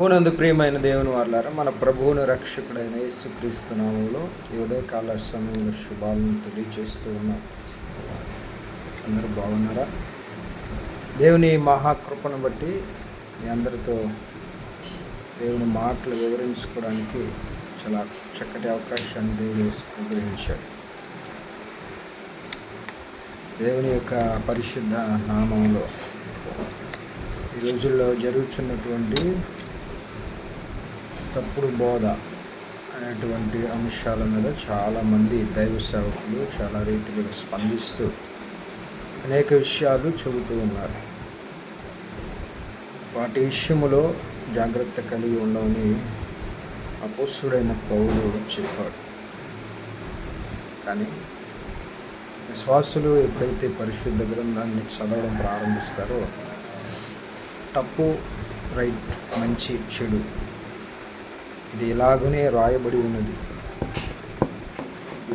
ప్రభునందు ప్రియమైన దేవుని వాళ్ళారా మన ప్రభువుని రక్షకుడైన యేసుక్రీస్తు నామంలో ఈ ఉదయకాల సమయంలో శుభాలను తెలియజేస్తూ ఉన్నాం. అందరూ బాగున్నారా? దేవుని మహాకృపను బట్టి మీ అందరితో దేవుని మాటలు వివరించుకోవడానికి చాలా చక్కటి అవకాశాన్ని దేవుడు అనుగ్రహించాడు. దేవుని యొక్క పరిశుద్ధ నామంలో ఈ రోజుల్లో జరుగుతున్నటువంటి తప్పుడు బోధ అనేటువంటి అంశాల మీద చాలామంది దైవ సేవకులు చాలా రీతిలో స్పందిస్తూ అనేక విషయాలు చెబుతూ ఉన్నారు. వాటి విషయములో జాగ్రత్త కలిగి ఉండవని అపోసుడైన పౌరుడు చెప్పాడు. కానీ విశ్వాసులు ఎప్పుడైతే పరిశుద్ధ గ్రంథాన్ని చదవడం ప్రారంభిస్తారో తప్పు రైట్ మంచి చెడు ఇది ఇలాగనే రాయబడి ఉన్నది.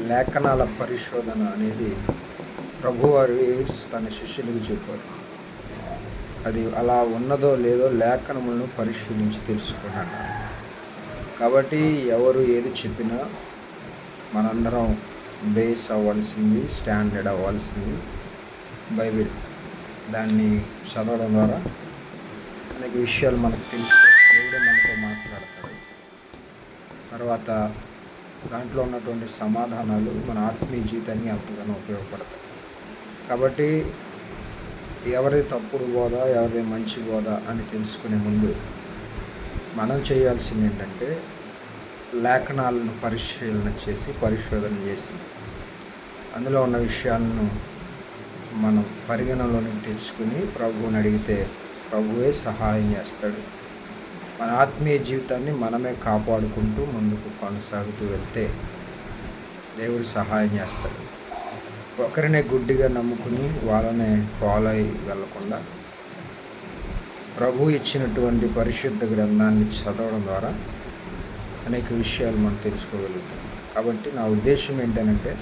లేఖనాల పరిశోధన అనేది ప్రభువారు తన శిష్యులకు చెప్పారు. అది అలా ఉన్నదో లేదో లేఖనములను పరిశీలించి తెలుసుకున్నాను కాబట్టి ఎవరు ఏది చెప్పినా మనందరం బేస్ అవ్వాల్సింది స్టాండర్డ్ అవ్వాల్సింది బైబిల్. దాన్ని చదవడం ద్వారా అనేక విషయాలు మనకు తెలుస్తాయి. దేవుడే మనతో మాట్లాడతాడు. తర్వాత దాంట్లో ఉన్నటువంటి సమాధానాలు మన ఆత్మీయ జీవితాన్ని ఎంతగానో ఉపయోగపడతాయి. కాబట్టి ఎవరి తప్పుడు బోధ ఎవరిది మంచి బోధ అని తెలుసుకునే ముందు మనం చేయాల్సింది ఏంటంటే లేఖనాలను పరిశీలన చేసి పరిశోధన చేసి అందులో ఉన్న విషయాలను మనం పరిగణలోనికి తెచ్చుకుని ప్రభువుని అడిగితే ప్రభువే సహాయం చేస్తాడు. మన ఆత్మీయ జీవితాన్ని మనమే కాపాడుకుంటూ ముందుకు కొనసాగుతూ వెళ్తే దేవుడు సహాయం చేస్తాడు. ఒకరినే గుడ్డిగా నమ్ముకుని వాళ్ళనే ఫాలో అయి వెళ్ళకుండా ప్రభు ఇచ్చినటువంటి పరిశుద్ధ గ్రంథాన్ని చదవడం ద్వారా అనేక విషయాలు మనం తెలుసుకోగలుగుతాం. కాబట్టి నా ఉద్దేశం ఏంటంటే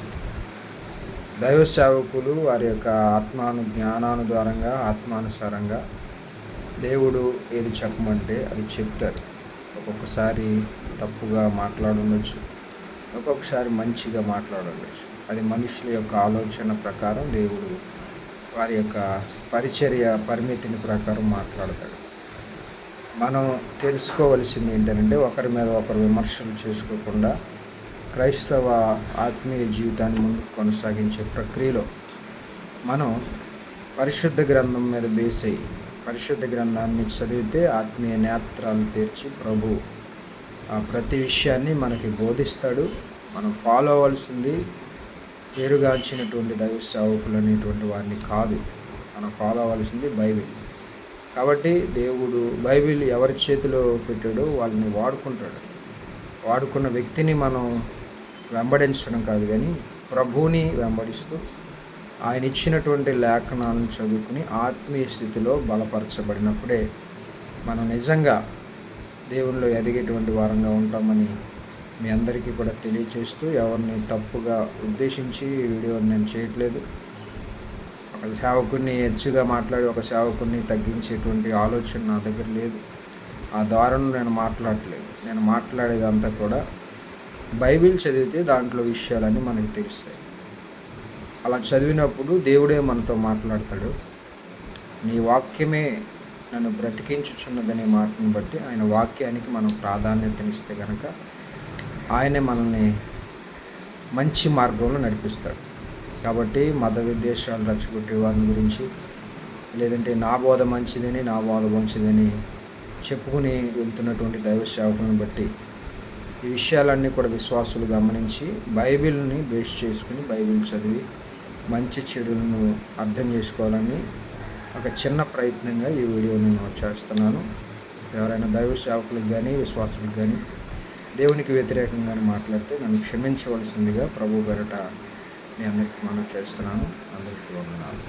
దైవ సేవకులు వారి యొక్క ఆత్మాను జ్ఞానాను ద్వారంగా ఆత్మానుసారంగా దేవుడు ఏది చెప్పమంటే అది చెప్తారు. ఒక్కొక్కసారి తప్పుగా మాట్లాడుండొచ్చు. ఒక్కొక్కసారి మంచిగా మాట్లాడుండొచ్చు. అది మనుషుల యొక్క ఆలోచన ప్రకారం దేవుడు వారి యొక్క పరిచర్య పరిమితిని ప్రకారం మాట్లాడతాడు. మనం తెలుసుకోవలసింది ఏంటంటే ఒకరి మీద ఒకరు విమర్శలు చేసుకోకుండా క్రైస్తవ ఆత్మీయ జీవితాన్ని ముందుకు కొనసాగించే ప్రక్రియలో మనం పరిశుద్ధ గ్రంథం మీద బేస్ అయ్యి పరిశుద్ధ గ్రంథాన్ని చదివితే ఆత్మీయ నేత్రాలు తీర్చి ప్రభు. ఆ ప్రతి విషయాన్ని మనకి బోధిస్తాడు. మనం ఫాలో అవ్వాల్సింది పేరుగాంచినటువంటి దైవ సేవకులు అనేటువంటి వారిని కాదు. మనం ఫాలో అవ్వాల్సింది బైబిల్. కాబట్టి దేవుడు బైబిల్ ఎవరి చేతిలో పెట్టాడో వాళ్ళని వాడుకుంటాడు. వాడుకున్న వ్యక్తిని మనం వెంబడించడం కాదు కానీ ప్రభువుని వెంబడిస్తూ ఆయన ఇచ్చినటువంటి లేఖనాలను చదువుకుని ఆత్మీయ స్థితిలో బలపరచబడినప్పుడే మనం నిజంగా దేవుళ్ళు ఎదిగేటువంటి వారంగా ఉంటామని మీ అందరికీ కూడా తెలియచేస్తూ ఎవరిని తప్పుగా ఉద్దేశించి ఈ వీడియోని నేను చేయట్లేదు. ఒక సేవకుని హెచ్చుగా మాట్లాడి ఒక సేవకుని తగ్గించేటువంటి ఆలోచన నా దగ్గర లేదు. ఆ ద్వారాను నేను మాట్లాడట్లేదు. నేను మాట్లాడేదంతా కూడా బైబిల్ చదివితే దాంట్లో విషయాలన్నీ మనకు తెలుస్తాయి. అలా చదివినప్పుడు దేవుడే మనతో మాట్లాడతాడు. నీ వాక్యమే నన్ను బ్రతికించుచున్నదనే మాటను బట్టి ఆయన వాక్యానికి మనం ప్రాధాన్యతనిస్తే కనుక ఆయనే మనల్ని మంచి మార్గంలో నడిపిస్తాడు. కాబట్టి మత విద్వేషాలు రచ్చగొట్టే వారిని గురించి లేదంటే నా బోధ మంచిదని నా బోధ మంచిదని చెప్పుకుని వెళ్తున్నటువంటి దైవ సేవకులను బట్టి ఈ విషయాలన్నీ కూడా విశ్వాసులు గమనించి బైబిల్ని బేస్ చేసుకుని బైబిల్ చదివి మంచి చెడులను అర్థం చేసుకోవాలని ఒక చిన్న ప్రయత్నంగా ఈ వీడియో నేను చేస్తున్నాను. ఎవరైనా దైవ సేవకులకు కానీ విశ్వాసులకు కానీ దేవునికి వ్యతిరేకంగా మాట్లాడితే నన్ను క్షమించవలసిందిగా ప్రభు పెరట మీ అందరికీ మనం చేస్తున్నాను. అందరికీ వందనాలు.